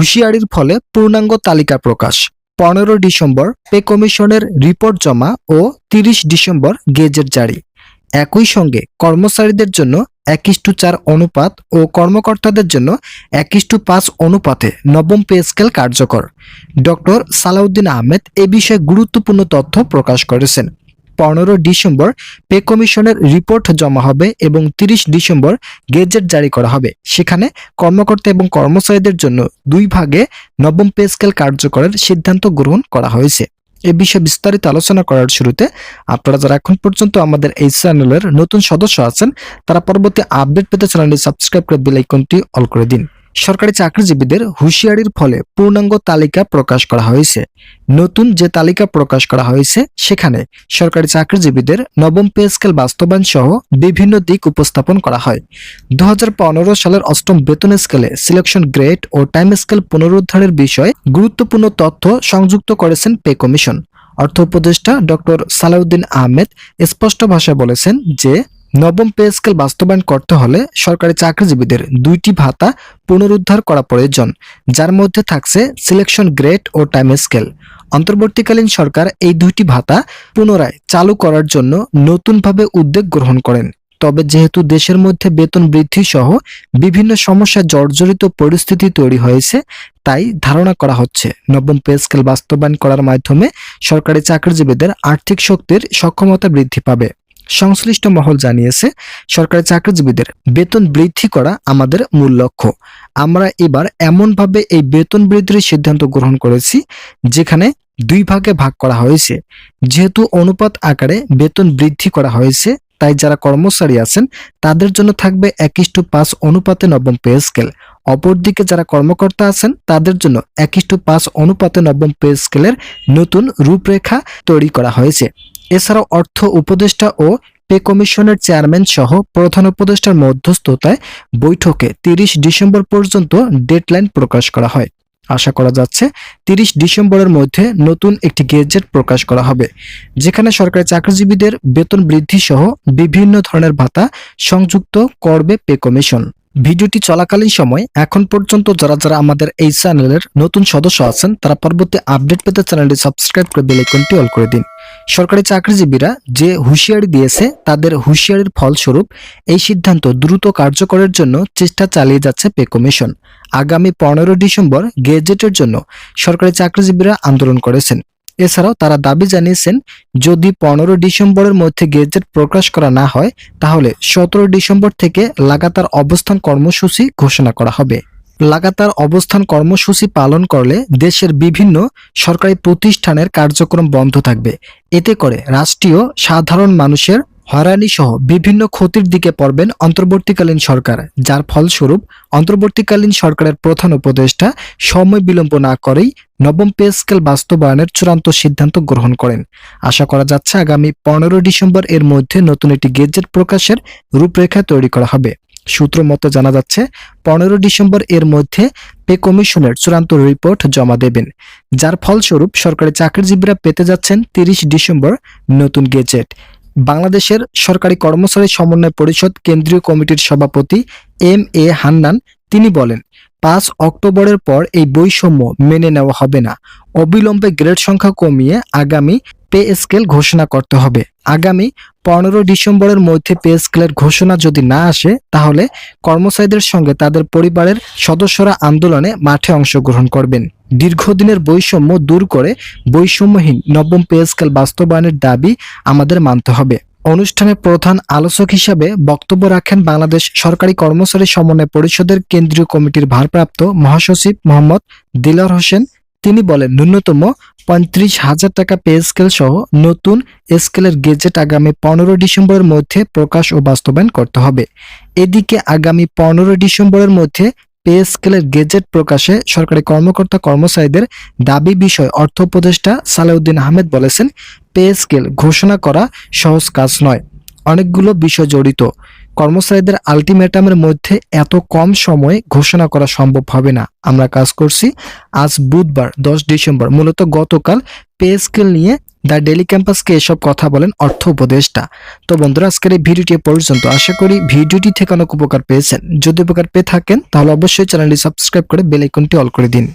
হুঁশিয়ারির ফলে পূর্ণাঙ্গ তালিকা প্রকাশ। পনেরো ডিসেম্বর পে কমিশনের রিপোর্ট জমা ও তিরিশ ডিসেম্বর গেজেট জারি। একই সঙ্গে কর্মচারীদের জন্য এক ইস্টু চার অনুপাত ও কর্মকর্তাদের জন্য এক ইস্টু পাঁচ অনুপাতে নবম পে স্কেল কার্যকর। ডক্টর সালাউদ্দিন আহমেদ এ বিষয়ে গুরুত্বপূর্ণ তথ্য প্রকাশ করেছেন। পনেরো ডিসেম্বর পে কমিশনের রিপোর্ট জমা হবে এবং তিরিশ ডিসেম্বর গেজেট জারি করা হবে। সেখানে কর্মকর্তা এবং কর্মচারীদের জন্য দুই ভাগে নবম পে স্কেল কার্যকরের সিদ্ধান্ত গ্রহণ করা হয়েছে। এ বিষয়ে বিস্তারিত আলোচনা করার শুরুতে আপনারা যারা এখন পর্যন্ত আমাদের এই চ্যানেলের নতুন সদস্য আছেন, তারা পরবর্তী আপডেট পেতে চ্যানেলটি সাবস্ক্রাইব করে বেল আইকনটি অল করে দিন। সরকারি চাকরিজীবীদের হুঁশিয়ারির ফলে পূর্ণাঙ্গ তালিকা প্রকাশ করা হয়েছে। নতুন যে তালিকা প্রকাশ করা হয়েছে, সেখানে সরকারি চাকরিজীবীদের নবম পে স্কেল বাস্তবায়ন সহ বিভিন্ন দিক উপস্থাপন করা হয়। দুহাজার পনেরো সালের অষ্টম বেতন স্কেলে সিলেকশন গ্রেড ও টাইম স্কেল পুনরুদ্ধারের বিষয়ে গুরুত্বপূর্ণ তথ্য সংযুক্ত করেছেন পে কমিশন। অর্থ উপদেষ্টা ডক্টর সালাউদ্দিন আহমেদ স্পষ্ট ভাষায় বলেছেন যে নবম পে স্কেল বাস্তবায়ন করতে হলে সরকারি চাকরিজীবীদের দুইটি ভাতা পুনরুদ্ধার করা প্রয়োজন, যার মধ্যে থাকছে সিলেকশন গ্রেড ও টাইম স্কেল অন্তর্বর্তীকালীন সরকার এই দুইটি ভাতা পুনরায় চালু করার জন্য নতুনভাবে উদ্যোগ গ্রহণ করেন। তবে যেহেতু দেশের মধ্যে বেতন বৃদ্ধি সহ বিভিন্ন সমস্যা জর্জরিত পরিস্থিতি তৈরি হয়েছে, তাই ধারণা করা হচ্ছে নবম পে স্কেল বাস্তবায়ন করার মাধ্যমে সরকারি চাকরিজীবীদের আর্থিক শক্তির সক্ষমতা বৃদ্ধি পাবে। সংশ্লিষ্ট মহল জানিয়েছে, সরকারি চাকরিজীবীদের বেতন বৃদ্ধি করা আমাদের মূল লক্ষ্য। আমরা এবার এমনভাবে এই বেতন বৃদ্ধির সিদ্ধান্ত গ্রহণ করেছি, যেখানে দুই ভাগে ভাগ করা হয়েছে। যেহেতু অনুপাত আকারে বেতন বৃদ্ধি করা হয়েছে, তাই যারা কর্মচারী আছেন, তাদের জন্য থাকবে এক ইস্টু পাঁচ অনুপাতে নবম পে স্কেল। অপরদিকে যারা কর্মকর্তা আছেন, তাদের জন্য এক ইস্টু পাঁচ অনুপাতে নবম পে স্কেলের নতুন রূপরেখা তৈরি করা হয়েছে। এছাড়াও অর্থ উপদেষ্টা ও পে কমিশনের চেয়ারম্যান সহ প্রধান উপদেষ্টার মধ্যস্থতায় বৈঠকে তিরিশ ডিসেম্বর পর্যন্ত ডেডলাইন প্রকাশ করা হয়। আশা করা যাচ্ছে তিরিশ ডিসেম্বরের মধ্যে নতুন একটি গেজেট প্রকাশ করা হবে, যেখানে সরকারি চাকরিজীবীদের বেতন বৃদ্ধি সহ বিভিন্ন ধরনের ভাতা সংযুক্ত করবে পে কমিশন। ভিডিওটি চলাকালীন সময় এখন পর্যন্ত যারা যারা আমাদের এই চ্যানেলের নতুন সদস্য আছেন, তারা পরবর্তী আপডেট পেতে চ্যানেলটি সাবস্ক্রাইব করে বেল আইকনটি অল করে দিন। সরকারি চাকরিজীবীরা যে হুঁশিয়ারি দিয়েছে, তাদের হুঁশিয়ারির ফলস্বরূপ এই সিদ্ধান্ত দ্রুত কার্যকরের জন্য চেষ্টা চালিয়ে যাচ্ছে পে কমিশন। আগামী পনেরো ডিসেম্বর গেজেটের জন্য সরকারি চাকরিজীবীরা আন্দোলন করেছেন। এছাড়াও তারা দাবি জানিয়েছেন, যদি পনেরো ডিসেম্বরের মধ্যে গেজেট প্রকাশ করা না হয়, তাহলে সতেরো ডিসেম্বর থেকে লাগাতার অবস্থান কর্মসূচি ঘোষণা করা হবে। লাগাতার অবস্থান কর্মসূচি পালন করলে দেশের বিভিন্ন সরকারি প্রতিষ্ঠানের কার্যক্রম বন্ধ থাকবে। এতে করে রাষ্ট্রীয় সাধারণ মানুষের হয়রানি সহ বিভিন্ন ক্ষতির দিকে পড়বেন অন্তর্বর্তীকালীন সরকার, যার ফলস্বরূপ অন্তর্বর্তীকালীন সরকারের প্রধান উপদেষ্টা সময় বিলম্ব না করেই নবম পে স্কেল বাস্তবায়নের চূড়ান্ত সিদ্ধান্ত গ্রহণ করেন। আশা করা যাচ্ছে আগামী পনেরো ডিসেম্বর এর মধ্যে নতুন একটি গেজেট প্রকাশের রূপরেখা তৈরি করা হবে। সূত্র মতে জানা যাচ্ছে, পনেরো ডিসেম্বর এর মধ্যে পে কমিশনের চূড়ান্ত রিপোর্ট জমা দেবেন, যার ফলস্বরূপ সরকারি চাকরিজীবীরা পেতে যাচ্ছেন তিরিশ ডিসেম্বর নতুন গেজেট। বাংলাদেশের সরকারি কর্মচারী সমন্বয় পরিষদ কেন্দ্রীয় কমিটির সভাপতি এম এ হান্নান, তিনি বলেন, পাঁচ অক্টোবরের পর এই বৈষম্য মেনে নেওয়া হবে না। অবিলম্বে গ্রেড সংখ্যা কমিয়ে আগামী পে স্কেল ঘোষণা করতে হবে। আগামী পনেরো ডিসেম্বরের মধ্যে পে স্কেলের ঘোষণা যদি না আসে, তাহলে কর্মচারীদের সঙ্গে তাদের পরিবারের সদস্যরা আন্দোলনে মাঠে অংশগ্রহণ করবেন। দীর্ঘদিনের বৈষম্য দূর করে বৈষম্যহীন নবম পে স্কেল বাস্তবায়নের দাবি আমাদের মানতে হবে। অনুষ্ঠানে প্রধান আলোচক হিসাবে বক্তব্য রাখেন বাংলাদেশ সরকারি কর্মচারী সমন্বয় পরিষদের কেন্দ্রীয় কমিটির ভারপ্রাপ্ত মহাসচিব মোহাম্মদ দিলার হোসেন। তিনি বলেন, ন্যূনতম পঁয়ত্রিশ হাজার টাকা পে স্কেল সহ নতুন স্কেলের গেজেট আগামী পনেরো ডিসেম্বরের মধ্যে প্রকাশ ও বাস্তবায়ন করতে হবে। এদিকে আগামী পনেরো ডিসেম্বরের মধ্যে পে স্কেলের গেজেট প্রকাশে সরকারি কর্মকর্তা কর্মচারীদের দাবি বিষয়ে অর্থ উপদেষ্টা সালেউদ্দিন আহমেদ বলেছেন, পে স্কেল ঘোষণা করা সহজ কাজ নয়। অনেকগুলো বিষয় জড়িত। কর্মচারীদের আলটিমেটামের মধ্যে এত কম সময়ে ঘোষণা করা সম্ভব হবে না। আমরা কাজ করছি আজ বুধবার, দশ ডিসেম্বর। মূলত গতকাল পে স্কেল নিয়ে দ্য ডেলি ক্যাম্পাসকে এসব কথা বলেন অর্থ উপদেষ্টা। তো বন্ধুরা, আজকের এই ভিডিওটি পর্যন্ত। আশা করি ভিডিওটি থেকে অনেক উপকার পেয়েছেন। যদি উপকার পেয়ে থাকেন, তাহলে অবশ্যই চ্যানেলটি সাবস্ক্রাইব করে বেল আইকনটি অল করে দিন।